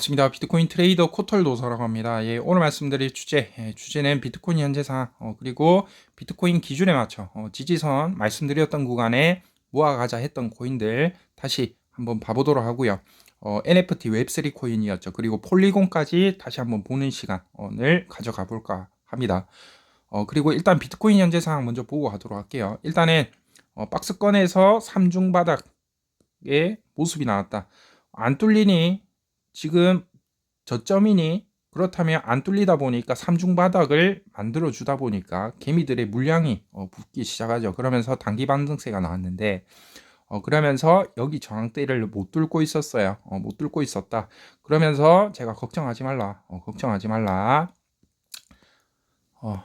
반갑습니다. 비트코인 트레이더 코털 노사라고 합니다. 예, 오늘 말씀드릴 주제, 예, 주제는 비트코인 현재 상황, 어, 그리고 비트코인 기준에 맞춰 어, 지지선 말씀드렸던 구간에 모아가자 했던 코인들 다시 한번 봐보도록 하고요. 어, NFT 웹3 코인이었죠. 그리고 폴리곤까지 다시 한번 보는 시간을 가져가 볼까 합니다. 어, 그리고 일단 비트코인 현재 상황 먼저 보고 가도록 할게요. 일단은 어, 박스권에서 3중 바닥의 모습이 나왔다. 안 뚫리니 지금 저점이니 그렇다면 안 뚫리다 보니까 삼중 바닥을 만들어 주다 보니까 개미들의 물량이 어, 붙기 시작하죠. 그러면서 단기 반등세가 나왔는데 어, 그러면서 여기 저항대를 못 뚫고 있었어요. 어, 못 뚫고 있었다. 그러면서 제가 걱정하지 말라. 어, 걱정하지 말라. 어,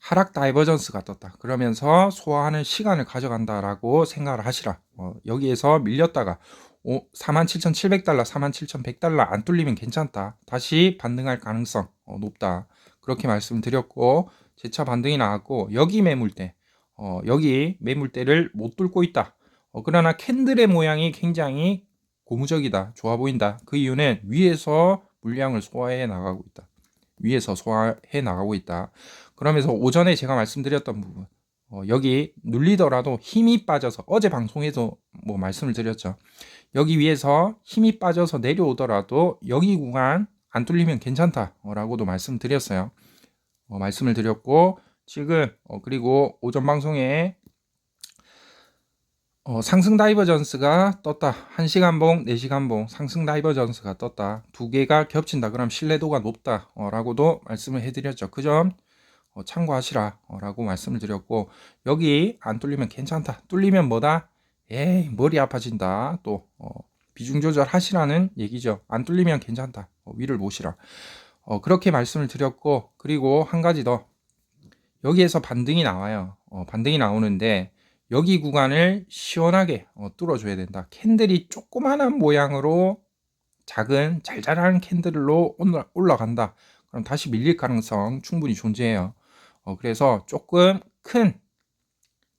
하락 다이버전스가 떴다. 그러면서 소화하는 시간을 가져간다라고 생각을 하시라. 어, 여기에서 밀렸다가 47,700달러, 47,100달러 안 뚫리면 괜찮다. 다시 반등할 가능성 어, 높다. 그렇게 말씀드렸고 재차 반등이 나왔고 여기 매물대, 어, 여기 매물대를 못 뚫고 있다. 어, 그러나 캔들의 모양이 굉장히 고무적이다. 좋아 보인다. 그 이유는 위에서 물량을 소화해 나가고 있다. 위에서 소화해 나가고 있다. 그러면서 오전에 제가 말씀드렸던 부분 어, 여기 눌리더라도 힘이 빠져서 어제 방송에서 뭐 말씀을 드렸죠. 여기 위에서 힘이 빠져서 내려오더라도 여기 구간 안 뚫리면 괜찮다라고도 말씀드렸어요. 어, 말씀을 드렸고 지금 어, 그리고 오전 방송에 어, 상승 다이버전스가 떴다. 1시간 봉, 4시간 봉 상승 다이버전스가 떴다. 두 개가 겹친다. 그럼 신뢰도가 높다. 라고도 말씀을 해드렸죠. 그점 어, 참고하시라 라고 말씀을 드렸고 여기 안 뚫리면 괜찮다. 뚫리면 뭐다? 에이 머리 아파진다. 또 어, 비중 조절 하시라는 얘기죠. 안 뚫리면 괜찮다. 어, 위를 보시라. 어, 그렇게 말씀을 드렸고 그리고 한 가지 더 여기에서 반등이 나와요. 어, 반등이 나오는데 여기 구간을 시원하게 어, 뚫어줘야 된다. 캔들이 조그만한 모양으로 작은 잘 자라는 캔들로 올라간다. 그럼 다시 밀릴 가능성 충분히 존재해요. 어, 그래서 조금 큰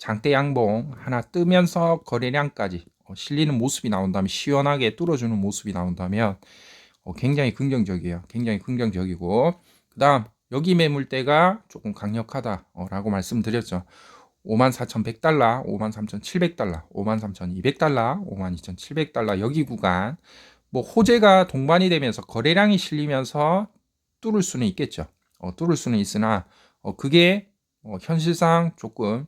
장대 양봉 하나 뜨면서 거래량까지 어, 실리는 모습이 나온다면 시원하게 뚫어주는 모습이 나온다면 어, 굉장히 긍정적이에요. 굉장히 긍정적이고 그 다음 여기 매물대가 조금 강력하다라고 말씀드렸죠. 54,100달러, 53,700달러, 53,200달러, 52,700달러 여기 구간 뭐 호재가 동반이 되면서 거래량이 실리면서 뚫을 수는 있겠죠. 어, 뚫을 수는 있으나 어, 그게 어, 현실상 조금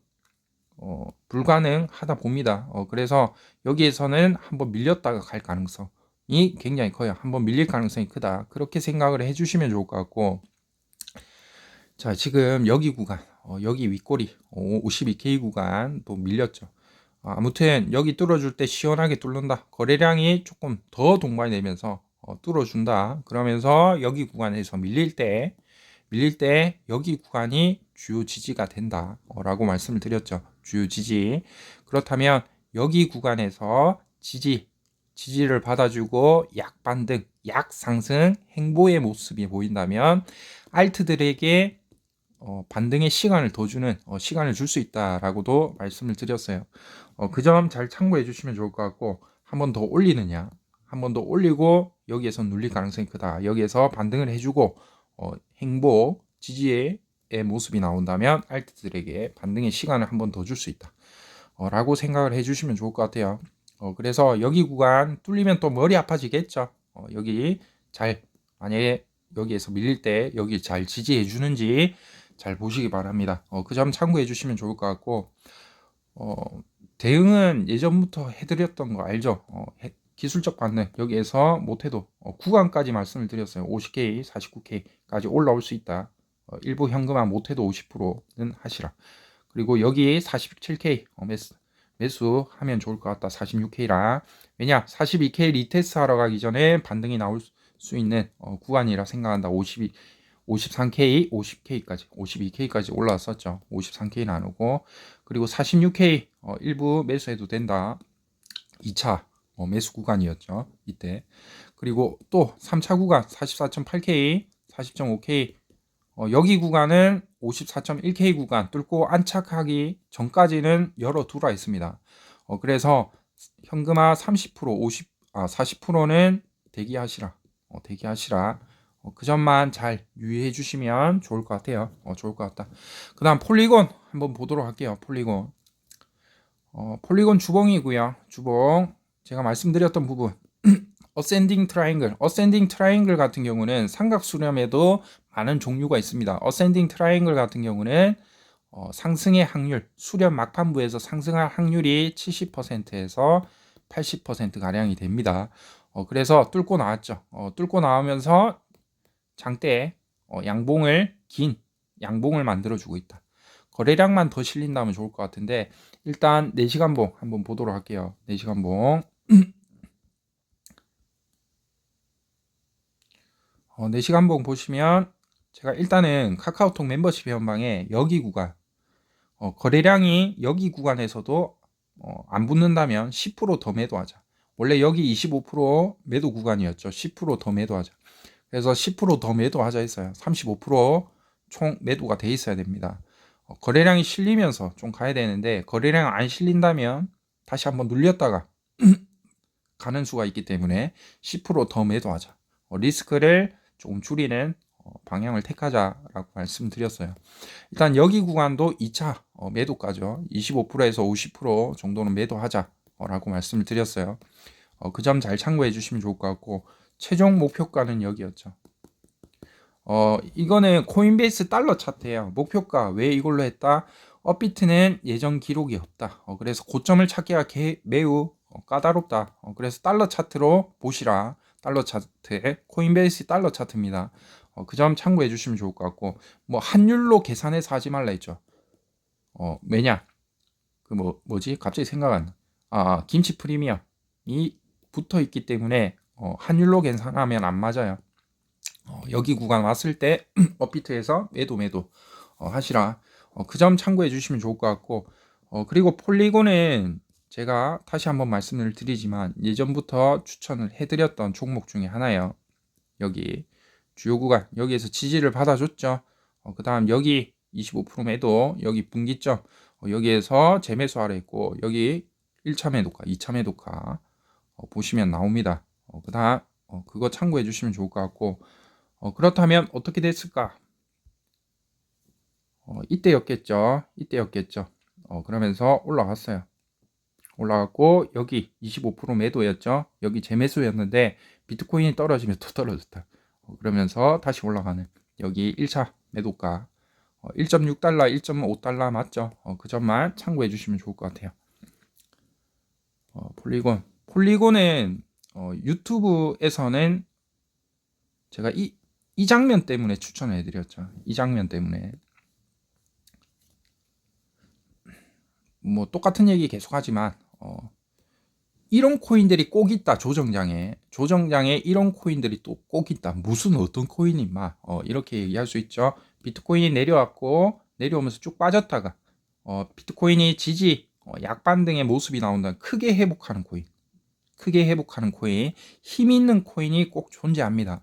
어, 불가능하다 봅니다. 어, 그래서 여기에서는 한번 밀렸다가 갈 가능성이 굉장히 커요. 한번 밀릴 가능성이 크다. 그렇게 생각을 해주시면 좋을 것 같고 자 지금 여기 구간 어, 여기 윗꼬리 52K 구간 또 밀렸죠. 어, 아무튼 여기 뚫어줄 때 시원하게 뚫는다. 거래량이 조금 더 동반이 되면서 어, 뚫어준다. 그러면서 여기 구간에서 밀릴 때 밀릴 때 여기 구간이 주요 지지가 된다라고 말씀을 드렸죠. 주요 지지. 그렇다면 여기 구간에서 지지 지지를 받아주고 약 반등, 약 상승, 행보의 모습이 보인다면 알트들에게 어, 반등의 시간을 더 주는 어, 시간을 줄 수 있다라고도 말씀을 드렸어요. 어, 그 점 잘 참고해 주시면 좋을 것 같고 한 번 더 올리느냐, 한 번 더 올리고 여기에서 눌릴 가능성이 크다. 여기에서 반등을 해주고 어, 행복, 지지의 모습이 나온다면 알트들에게 반등의 시간을 한 번 더 줄 수 있다. 어, 라고 생각을 해주시면 좋을 것 같아요. 어, 그래서 여기 구간 뚫리면 또 머리 아파지겠죠. 어, 여기 잘 만약에 여기에서 밀릴 때 여기 잘 지지해 주는지 잘 보시기 바랍니다. 어, 그 점 참고해 주시면 좋을 것 같고 어, 대응은 예전부터 해드렸던 거 알죠? 어, 해, 기술적 반등 여기에서 못해도 어, 구간까지 말씀을 드렸어요. 50K, 49K까지 올라올 수 있다. 어, 일부 현금화 못해도 50%는 하시라. 그리고 여기 47K 어, 매수, 매수하면 좋을 것 같다. 46K라. 왜냐? 42K 리테스트 하러 가기 전에 반등이 나올 수 있는 어, 구간이라 생각한다. 52, 53K, 50K까지, 52K까지 올라왔었죠. 53K 나누고 그리고 46K 어, 일부 매수해도 된다. 2차 어, 매수 구간이었죠. 이때. 그리고 또 3차 구간 44.8K, 40.5K 어, 여기 구간은 54.1K 구간 뚫고 안착하기 전까지는 열어두라 했습니다. 어, 그래서 현금화 30%, 50, 아, 40%는 대기하시라. 어, 대기하시라. 어, 그 점만 잘 유의해 주시면 좋을 것 같아요. 어, 좋을 것 같다. 그 다음 폴리곤 한번 보도록 할게요. 폴리곤. 어, 폴리곤 주봉이고요. 주봉. 제가 말씀드렸던 부분. 어센딩 트라이앵글. 어센딩 트라이앵글 같은 경우는 삼각 수렴에도 많은 종류가 있습니다. 어센딩 트라이앵글 같은 경우는 어, 상승의 확률, 수렴 막판부에서 상승할 확률이 70%에서 80% 가량이 됩니다. 어, 그래서 뚫고 나왔죠. 어, 뚫고 나오면서 장대에 어, 양봉을 긴 양봉을 만들어 주고 있다. 거래량만 더 실린다면 좋을 것 같은데 일단 4시간 봉 한번 보도록 할게요. 4시간 봉. 어, 4시간 봉 보시면 제가 일단은 카카오톡 멤버십 회원방에 여기 구간 어, 거래량이 여기 구간에서도 어, 안 붙는다면 10%더 매도하자. 원래 여기 25% 매도 구간이었죠. 10%더 매도하자. 그래서 10%더 매도하자 했어요. 35%총 매도가 돼 있어야 됩니다. 어, 거래량이 실리면서 좀 가야 되는데 거래량 안 실린다면 다시 한번 눌렸다가 가는 수가 있기 때문에 10%더 매도하자. 어, 리스크를 조금 줄이는 어, 방향을 택하자라고 말씀드렸어요. 일단 여기 구간도 2차 어, 매도가죠. 25%에서 50% 정도는 매도하자라고 말씀을 드렸어요. 그 점 잘 참고해 주시면 좋을 것 같고 최종 목표가는 여기였죠. 어, 이거는 코인베이스 달러 차트예요. 목표가 왜 이걸로 했다? 업비트는 예전 기록이 없다. 어, 그래서 고점을 찾기가 개, 매우 어, 까다롭다. 어, 그래서 달러 차트로 보시라. 달러 차트, 코인베이스 달러 차트입니다. 어, 그 점 참고해 주시면 좋을 것 같고, 뭐 환율로 계산해서 하지 말라 했죠. 어, 왜냐? 그 뭐 뭐지? 갑자기 생각 안 나. 아, 김치 프리미엄이 붙어 있기 때문에 어, 환율로 계산하면 안 맞아요. 어, 여기 구간 왔을 때 업비트에서 매도 매도 어, 하시라. 어, 그 점 참고해 주시면 좋을 것 같고 어, 그리고 폴리곤은 제가 다시 한번 말씀을 드리지만 예전부터 추천을 해드렸던 종목 중에 하나예요. 여기 주요 구간 여기에서 지지를 받아줬죠. 어, 그 다음 여기 25% 매도 여기 분기점 어, 여기에서 재매수하라 했고 여기 1차 매도가 2차 매도가 어, 보시면 나옵니다. 어, 그 다음 어, 그거 참고해 주시면 좋을 것 같고 어, 그렇다면 어떻게 됐을까? 어, 이때였겠죠. 이때였겠죠. 어, 그러면서 올라갔어요. 올라갔고 여기 25% 매도였죠. 여기 재매수였는데 비트코인이 떨어지면 또 떨어졌다. 어, 그러면서 다시 올라가는 여기 1차 매도가 어, 1.6달러, 1.5달러 맞죠? 어, 그 점만 참고해 주시면 좋을 것 같아요. 어, 폴리곤. 폴리곤은 어, 유튜브에서는 제가 이, 이 장면 때문에 추천을 해드렸죠. 이 장면 때문에. 뭐 똑같은 얘기 계속하지만 어, 이런 코인들이 꼭 있다 조정장에 조정장에 이런 코인들이 또 꼭 있다 무슨 어떤 코인이 막 어, 이렇게 얘기할 수 있죠 비트코인이 내려왔고 내려오면서 쭉 빠졌다가 어, 비트코인이 지지 어, 약반 등의 모습이 나온다 크게 회복하는 코인 크게 회복하는 코인, 힘 있는 코인이 꼭 존재합니다.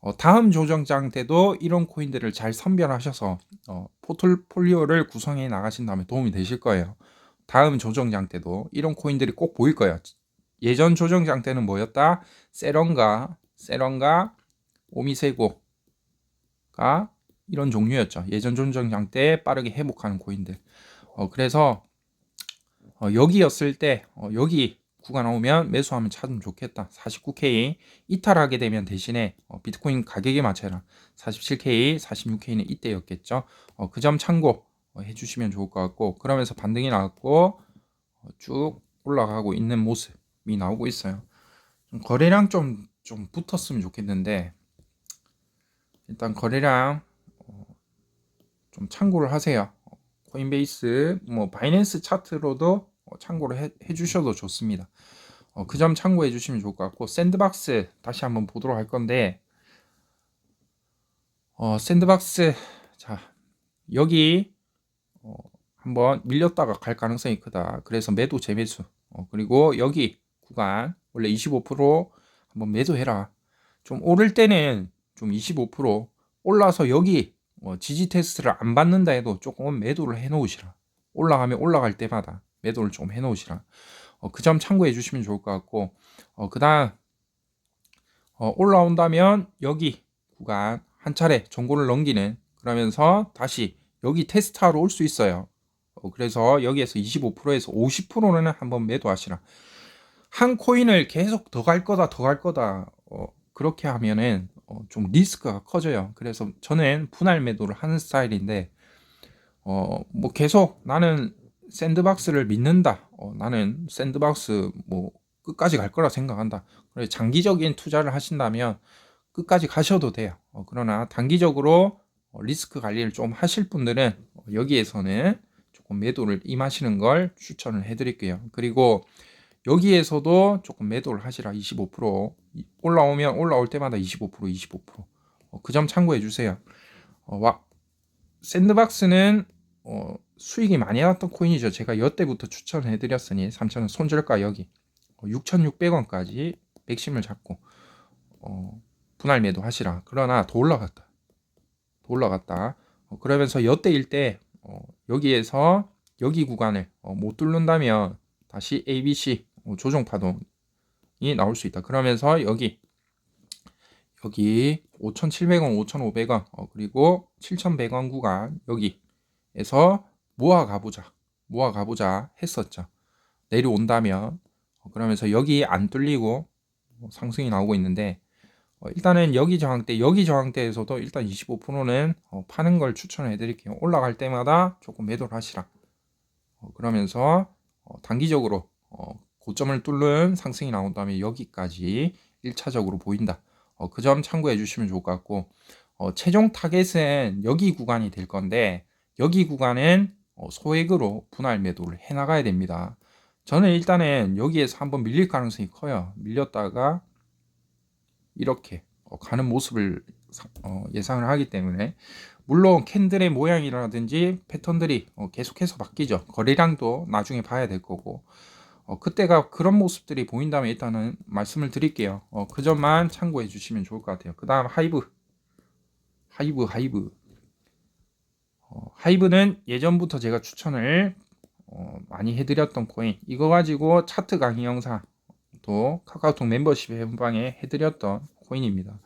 어, 다음 조정장 때도 이런 코인들을 잘 선별하셔서 어, 포트폴리오를 구성해 나가신다면 도움이 되실 거예요. 다음 조정장 때도 이런 코인들이 꼭 보일 거예요. 예전 조정장 때는 뭐였다? 세런가, 세런가, 오미세고가 이런 종류였죠. 예전 조정장 때 빠르게 회복하는 코인들. 어, 그래서 어, 여기였을 때 어, 여기 구가 나오면 매수하면 찾으면 좋겠다. 49K 이탈하게 되면 대신에 어, 비트코인 가격에 맞춰라. 47K, 46K는 이때였겠죠. 어, 그 점 참고 어, 해주시면 좋을 것 같고 그러면서 반등이 나왔고 어, 쭉 올라가고 있는 모습이 나오고 있어요. 좀 거래량 좀, 좀 붙었으면 좋겠는데 일단 거래량 어, 좀 참고를 하세요. 코인베이스, 뭐 바이낸스 차트로도 어, 참고를 해, 해 주셔도 좋습니다. 어, 그 점 참고해 주시면 좋을 것 같고 샌드박스 다시 한번 보도록 할 건데 어, 샌드박스 자 여기 어, 한번 밀렸다가 갈 가능성이 크다. 그래서 매도 재매수 어, 그리고 여기 구간 원래 25% 한번 매도해라. 좀 오를 때는 좀 25% 올라서 여기 어, 지지 테스트를 안 받는다 해도 조금 매도를 해 놓으시라. 올라가면 올라갈 때마다 매도를 좀 해놓으시라. 어, 그 점 참고해 주시면 좋을 것 같고, 어, 그 다음, 어, 올라온다면 여기 구간 한 차례 정고를 넘기는 그러면서 다시 여기 테스트하러 올 수 있어요. 어, 그래서 여기에서 25%에서 50%는 한번 매도하시라. 한 코인을 계속 더 갈 거다, 더 갈 거다. 어, 그렇게 하면은 어, 좀 리스크가 커져요. 그래서 저는 분할 매도를 하는 스타일인데, 어, 뭐 계속 나는 샌드박스를 믿는다. 어, 나는 샌드박스 뭐 끝까지 갈 거라 생각한다. 그래서 장기적인 투자를 하신다면 끝까지 가셔도 돼요. 어, 그러나 단기적으로 어, 리스크 관리를 좀 하실 분들은 어, 여기에서는 조금 매도를 임하시는 걸 추천을 해드릴게요. 그리고 여기에서도 조금 매도를 하시라 25% 올라오면 올라올 때마다 25% 25%. 어, 그점 참고해 주세요. 어, 와, 샌드박스는 어, 수익이 많이 났던 코인이죠. 제가 여태부터 추천해 드렸으니 3,000원 손절가 여기 어, 6,600원까지 맥심을 잡고 어, 분할 매도 하시라. 그러나 더 올라갔다. 더 올라갔다. 어, 그러면서 여때일 때 어, 여기에서 여기 구간을 어, 못 뚫는다면 다시 ABC 어, 조정 파동이 나올 수 있다. 그러면서 여기 여기 5,700원, 5,500원 어, 그리고 7,100원 구간 여기에서 모아 가보자, 모아 가보자 했었죠. 내려온다면 어, 그러면서 여기 안 뚫리고 어, 상승이 나오고 있는데 어, 일단은 여기 저항대, 여기 저항대에서도 일단 25%는 어, 파는 걸 추천해 드릴게요. 올라갈 때마다 조금 매도를 하시라. 어, 그러면서 어, 단기적으로 어, 고점을 뚫는 상승이 나온다면 여기까지 1차적으로 보인다. 어, 그 점 참고해 주시면 좋을 것 같고 어, 최종 타겟은 여기 구간이 될 건데 여기 구간은 어, 소액으로 분할 매도를 해 나가야 됩니다. 저는 일단은 여기에서 한번 밀릴 가능성이 커요. 밀렸다가 이렇게 어, 가는 모습을 어, 예상을 하기 때문에 물론 캔들의 모양이라든지 패턴들이 어, 계속해서 바뀌죠. 거래량도 나중에 봐야 될 거고 어, 그때가 그런 모습들이 보인다면 일단은 말씀을 드릴게요. 어, 그 점만 참고해 주시면 좋을 것 같아요. 그 다음 하이브. 하이브, 하이브. 어, 하이브는 예전부터 제가 추천을 어, 많이 해드렸던 코인. 이거 가지고 차트 강의 영상도 카카오톡 멤버십 해방에 해드렸던 코인입니다.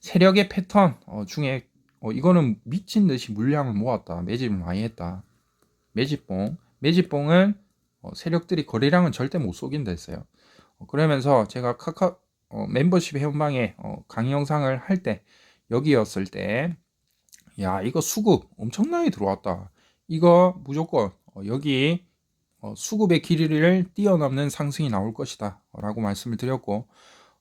세력의 패턴 어, 중에 어, 이거는 미친 듯이 물량을 모았다. 매집을 많이 했다. 매집봉. 매집봉은 어, 세력들이 거래량은 절대 못 속인다 했어요. 어, 그러면서 제가 카카 어, 멤버십 회원방에 어, 강의 영상을 할 때 여기였을 때, 야 이거 수급 엄청나게 들어왔다. 이거 무조건 어, 여기 어, 수급의 길이를 뛰어넘는 상승이 나올 것이다. 라고 말씀을 드렸고,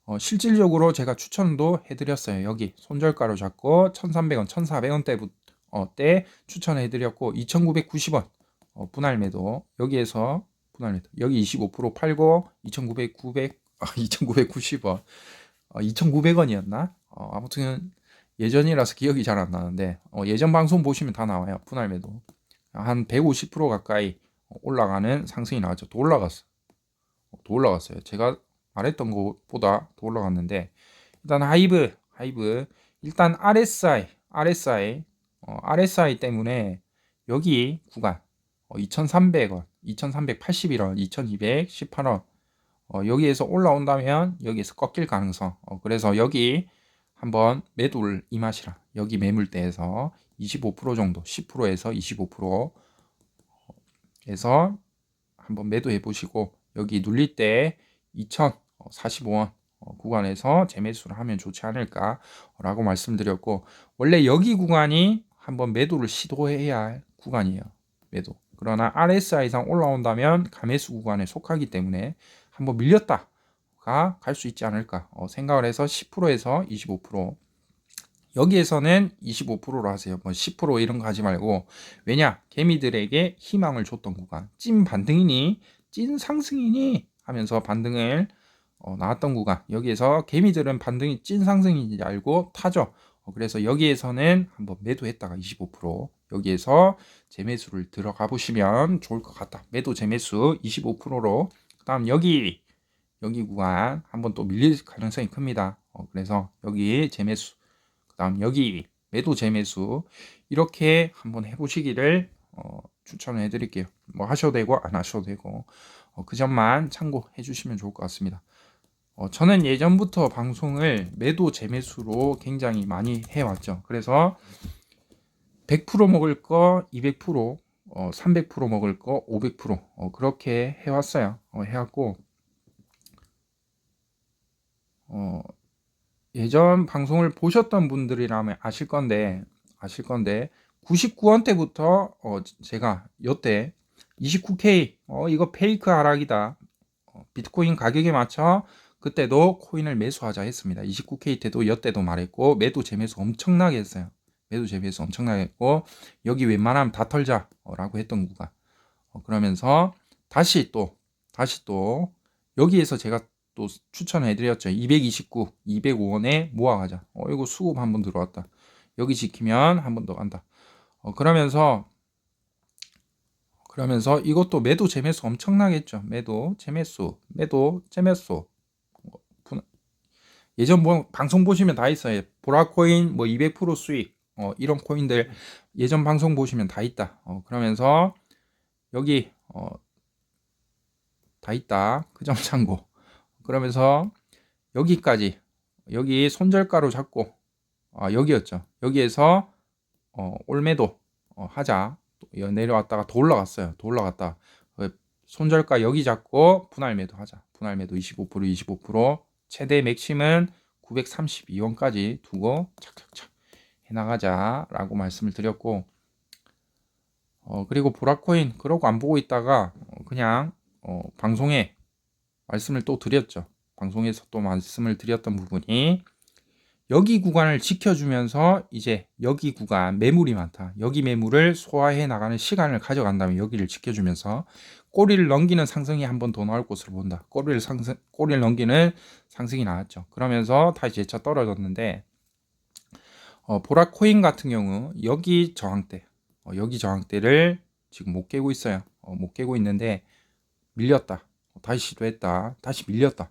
어, 실질적으로 제가 추천도 해드렸어요. 여기 손절가로 잡고 1,300원, 1,400원 때부터 어, 때 추천해 드렸고 2,990원 어, 분할 매도 여기에서 분할 매도 여기 25% 팔고 2,900 900 아, 2,990원 어, 2,900원이었나? 어, 아무튼 예전이라서 기억이 잘 안 나는데 어, 예전 방송 보시면 다 나와요. 분할 매도 한 150% 가까이 올라가는 상승이 나왔죠. 더 올라갔어. 더 올라갔어요. 제가 말했던 것보다 더 올라갔는데 일단 하이브 하이브 일단 RSI RSI 어, RSI 때문에 여기 구간 어, 2,300원, 2,381원, 2,218원 어, 여기에서 올라온다면 여기에서 꺾일 가능성 어, 그래서 여기 한번 매도를 임하시라 여기 매물대에서 25% 정도 10%에서 25%에서 한번 매도해 보시고 여기 눌릴 때 2,045원 어, 구간에서 재매수를 하면 좋지 않을까 라고 말씀드렸고 원래 여기 구간이 한번 매도를 시도해야 할 구간이에요. 매도. 그러나 RSI 이상 올라온다면 가매수 구간에 속하기 때문에 한번 밀렸다가 갈 수 있지 않을까 어, 생각을 해서 10%에서 25% 여기에서는 25%로 하세요. 뭐 10% 이런 거 하지 말고 왜냐 개미들에게 희망을 줬던 구간 찐 반등이니 찐 상승이니 하면서 반등을 어, 나왔던 구간 여기에서 개미들은 반등이 찐 상승인지 알고 타죠. 어, 그래서 여기에서는 한번 매도했다가 25% 여기에서 재매수를 들어가 보시면 좋을 것 같다. 매도 재매수 25%로 그다음 여기 여기 구간 한번 또 밀릴 가능성이 큽니다. 어, 그래서 여기 재매수 그다음 여기 매도 재매수 이렇게 한번 해보시기를 어, 추천을 해드릴게요. 뭐 하셔도 되고 안 하셔도 되고 어, 그 점만 참고해 주시면 좋을 것 같습니다. 어, 저는 예전부터 방송을 매도 재매수로 굉장히 많이 해왔죠. 그래서 100% 먹을 거 200%, 어, 300% 먹을 거 500% 어, 그렇게 해왔어요. 어, 해왔고 어, 예전 방송을 보셨던 분들이라면 아실 건데 아실 건데 99원 때부터 어, 제가 여태 29K 어, 이거 페이크 하락이다. 어, 비트코인 가격에 맞춰 그때도 코인을 매수하자 했습니다. 29K 때도 여때도 말했고 매도 재매수 엄청나게 했어요. 매도 재매수 엄청나게 했고 여기 웬만하면 다 털자라고 했던 구간. 어, 그러면서 다시 또 다시 또 여기에서 제가 또 추천해 드렸죠. 229, 205원에 모아가자. 어 이거 수급 한번 들어왔다. 여기 지키면 한 번 더 간다. 어, 그러면서 그러면서 이것도 매도 재매수 엄청나겠죠. 매도 재매수, 매도 재매수. 예전 뭐 방송 보시면 다 있어요. 보라코인 뭐 200% 수익 어, 이런 코인들 예전 방송 보시면 다 있다. 어, 그러면서 여기 어, 다 있다. 그 점 참고. 그러면서 여기까지 여기 손절가로 잡고 아, 여기였죠. 여기에서 어, 올매도 어, 하자. 내려왔다가 더 올라갔어요. 더 올라갔다. 어, 손절가 여기 잡고 분할 매도 하자. 분할 매도 25% 25% 최대 맥심은 932원까지 두고 착착착 해나가자라고 말씀을 드렸고 어, 그리고 보라코인 그러고 안 보고 있다가 어, 그냥 어, 방송에 말씀을 또 드렸죠. 방송에서 또 말씀을 드렸던 부분이 여기 구간을 지켜주면서 이제 여기 구간 매물이 많다. 여기 매물을 소화해 나가는 시간을 가져간다면 여기를 지켜주면서 꼬리를 넘기는 상승이 한 번 더 나올 것으로 본다. 꼬리를 상승, 꼬리를 넘기는 상승이 나왔죠. 그러면서 다시 재차 떨어졌는데 어, 보라 코인 같은 경우 여기 저항대, 어, 여기 저항대를 지금 못 깨고 있어요. 어, 못 깨고 있는데 밀렸다. 어, 다시 시도했다. 다시 밀렸다.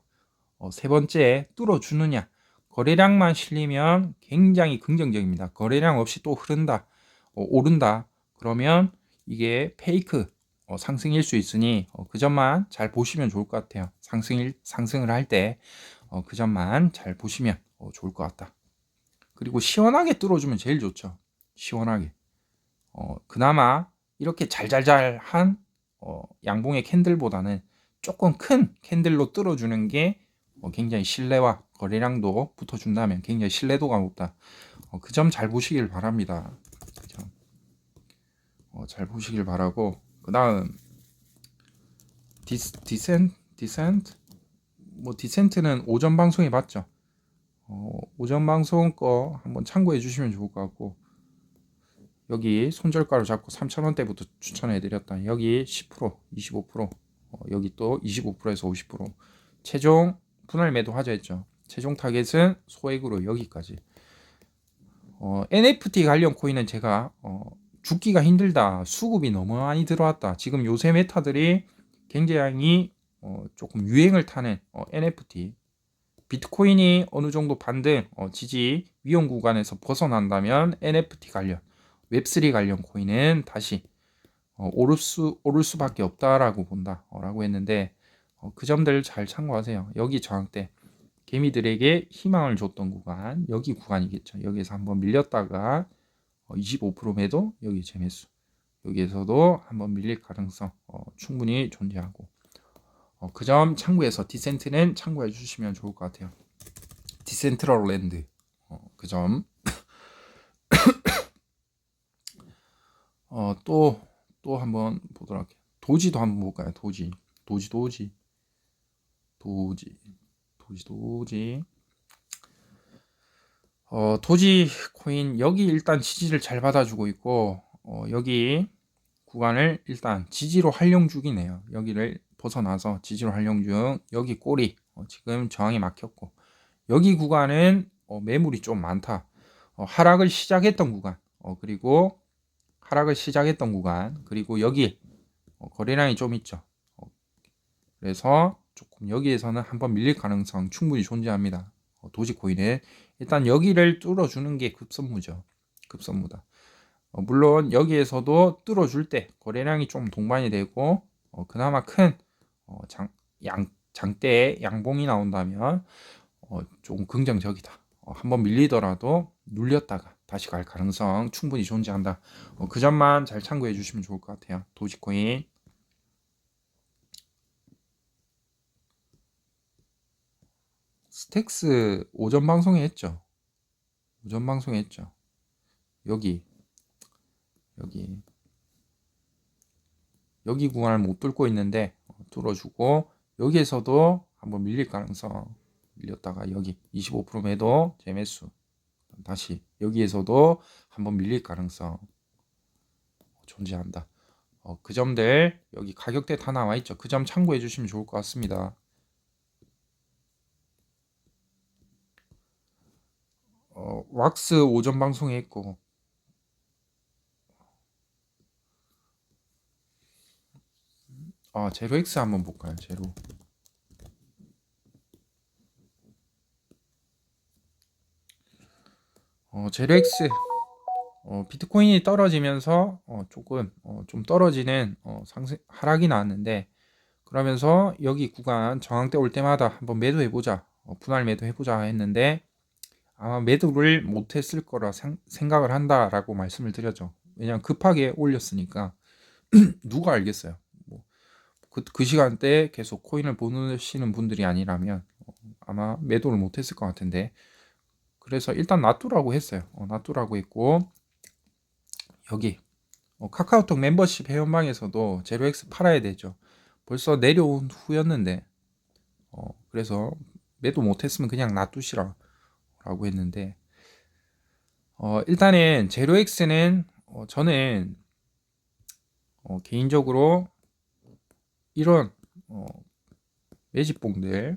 어, 세 번째 뚫어주느냐. 거래량만 실리면 굉장히 긍정적입니다. 거래량 없이 또 흐른다, 어, 오른다. 그러면 이게 페이크 어, 상승일 수 있으니 어, 그 점만 잘 보시면 좋을 것 같아요. 상승일 상승을 할 때그 어, 점만 잘 보시면 어, 좋을 것 같다. 그리고 시원하게 뚫어주면 제일 좋죠. 시원하게. 어, 그나마 이렇게 잘잘잘한 어, 양봉의 캔들보다는 조금 큰 캔들로 뚫어주는 게 어, 굉장히 신뢰와 거래량도 붙어준다면 굉장히 신뢰도가 높다. 어, 그 점 잘 보시길 바랍니다. 그 어, 잘 보시길 바라고 그 다음 디센 디센트 뭐 디센트는 오전 방송에 봤죠. 어, 오전 방송 거 한번 참고해 주시면 좋을 것 같고 여기 손절가로 잡고 3,000원대부터 추천해 드렸다. 여기 10% 25% 어, 여기 또 25%에서 50% 최종 분할 매도 하자 했죠. 최종 타겟은 소액으로 여기까지. 어, NFT 관련 코인은 제가 어, 죽기가 힘들다. 수급이 너무 많이 들어왔다. 지금 요새 메타들이 굉장히 어, 조금 유행을 타는 어, NFT. 비트코인이 어느 정도 반등, 어, 지지 위험 구간에서 벗어난다면 NFT 관련, 웹3 관련 코인은 다시 어, 오를 수 오를 수밖에 없다라고 본다라고 했는데 어, 그 점들 잘 참고하세요. 여기 저항 때 개미들에게 희망을 줬던 구간 여기 구간이겠죠. 여기에서 한번 밀렸다가 25% 어, 매도 여기 재매수 여기에서도 한번 밀릴 가능성 어, 충분히 존재하고 어, 그 점 참고해서 디센트는 참고해 주시면 좋을 것 같아요. 디센트럴 랜드 어, 그점 어, 또, 또 한번 보도록 할게요. 도지도 한번 볼까요? 도지. 도지, 도지. 도지 도지 도지 어 도지 코인 여기 일단 지지를 잘 받아주고 있고 어, 여기 구간을 일단 지지로 활용 중이네요 여기를 벗어나서 지지로 활용 중. 여기 꼬리 어, 지금 저항이 막혔고. 여기 구간은 어, 매물이 좀 많다. 어, 하락을 시작했던 구간. 어, 그리고 하락을 시작했던 구간. 그리고 여기 어, 거래량이 좀 있죠. 어, 그래서 조금 여기에서는 한번 밀릴 가능성 충분히 존재합니다. 어, 도지코인에. 일단 여기를 뚫어주는 게 급선무죠. 급선무다. 어, 물론 여기에서도 뚫어줄 때 거래량이 좀 동반이 되고 어, 그나마 큰 어, 장, 양, 장대에 양봉이 나온다면 어, 좀 긍정적이다. 어, 한번 밀리더라도 눌렸다가 다시 갈 가능성 충분히 존재한다. 어, 그 점만 잘 참고해 주시면 좋을 것 같아요. 도지코인. 스택스 오전 방송에 했죠. 오전 방송에 했죠. 여기 여기 여기 구간을 못 뚫고 있는데 어, 뚫어주고 여기에서도 한번 밀릴 가능성 밀렸다가 여기 25% 매도 재매수 다시 여기에서도 한번 밀릴 가능성 존재한다. 어, 그 점들 여기 가격대 다 나와 있죠. 그 점 참고해 주시면 좋을 것 같습니다. 어, 왁스 오전 방송에 있고 아 제로 X 한번 볼까요? 제로 어, 제로 X 어, 비트코인이 떨어지면서 어, 조금 어, 좀 떨어지는 어, 상승 하락이 나왔는데 그러면서 여기 구간 저항대 올 때마다 한번 매도해 보자 어, 분할 매도 해 보자 했는데 아마 매도를 못했을 거라 생, 생각을 한다라고 말씀을 드렸죠. 왜냐하면 급하게 올렸으니까 누가 알겠어요. 뭐, 그, 그 시간대에 계속 코인을 보시는 분들이 아니라면 어, 아마 매도를 못했을 것 같은데 그래서 일단 놔두라고 했어요. 어, 놔두라고 했고 여기 어, 카카오톡 멤버십 회원방에서도 제로엑스 팔아야 되죠. 벌써 내려온 후였는데 어, 그래서 매도 못했으면 그냥 놔두시라 라고 했는데 어, 일단은 제로엑스는 어, 저는 어, 개인적으로 이런 어, 매집봉들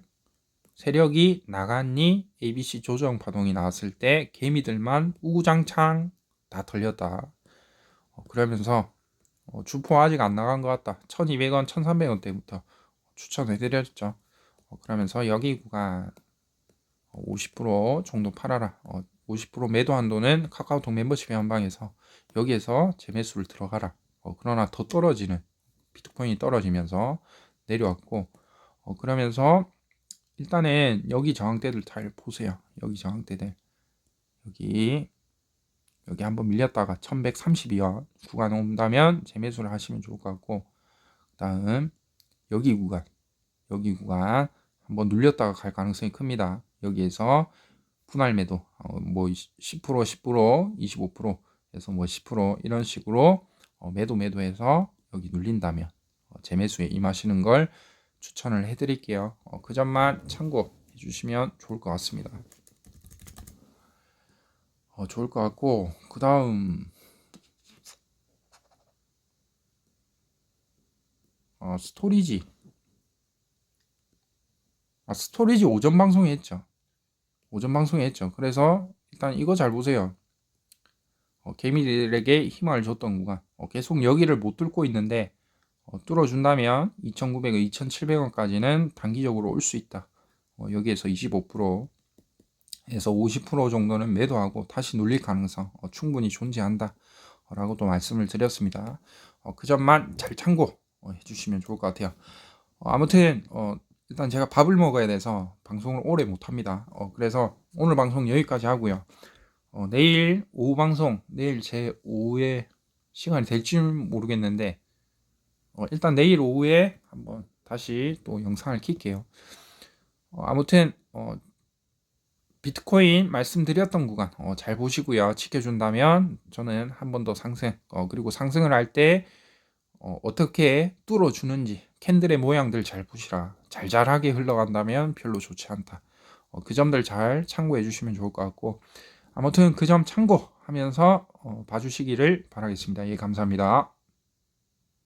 세력이 나갔니 ABC 조정 파동이 나왔을 때 개미들만 우구장창 다 털렸다. 어, 그러면서 어, 주포 아직 안 나간 것 같다. 1200원, 1300원 대부터 추천해드렸죠. 어, 그러면서 여기 구간 50% 정도 팔아라. 어, 50% 매도 한도는 카카오톡 멤버십 회원방에서 여기에서 재매수를 들어가라. 어, 그러나 더 떨어지는 비트코인이 떨어지면서 내려왔고 어, 그러면서 일단은 여기 저항대들 잘 보세요. 여기 저항대들 여기 여기 한번 밀렸다가 1132원 구간 온다면 재매수를 하시면 좋을 것 같고 다음 여기 구간 여기 구간 한번 눌렸다가 갈 가능성이 큽니다. 여기에서 분할 매도 어, 뭐 10% 10% 25% 해서 뭐10% 이런 식으로 어, 매도 매도해서 여기 눌린다면 어, 재매수에 임하시는 걸 추천을 해드릴게요. 어, 그 점만 참고해 주시면 좋을 것 같습니다. 어, 좋을 것 같고 그 다음 어, 스토리지 아, 스토리지 오전 방송에 했죠. 오전 방송에 했죠. 그래서 일단 이거 잘 보세요. 어, 개미들에게 희망을 줬던 구간 어, 계속 여기를 못 뚫고 있는데 어, 뚫어준다면 2,900원, 2,700원까지는 단기적으로 올 수 있다. 어, 여기에서 25%에서 50% 정도는 매도하고 다시 눌릴 가능성 어, 충분히 존재한다. 라고 또 말씀을 드렸습니다. 어, 그 점만 잘 참고 어, 해주시면 좋을 것 같아요. 어, 아무튼 일단 제가 밥을 먹어야 돼서 방송을 오래 못합니다. 그래서 오늘 방송 여기까지 하고요. 내일 오후 방송, 내일 제 오후에 시간이 될지 모르겠는데 어, 일단 내일 오후에 한번 다시 또 영상을 킬게요. 어, 아무튼 어, 비트코인 말씀드렸던 구간 어, 잘 보시고요. 지켜준다면 저는 한 번 더 상승 어, 그리고 상승을 할때 어, 떻게 뚫어주는지 캔들의 모양들 잘 보시라. 잘잘하게 흘러간다면 별로 좋지 않다. 어, 그 점들 잘 참고해 주시면 좋을 것 같고 아무튼 그 점 참고하면서 어, 봐주시기를 바라겠습니다. 예, 감사합니다.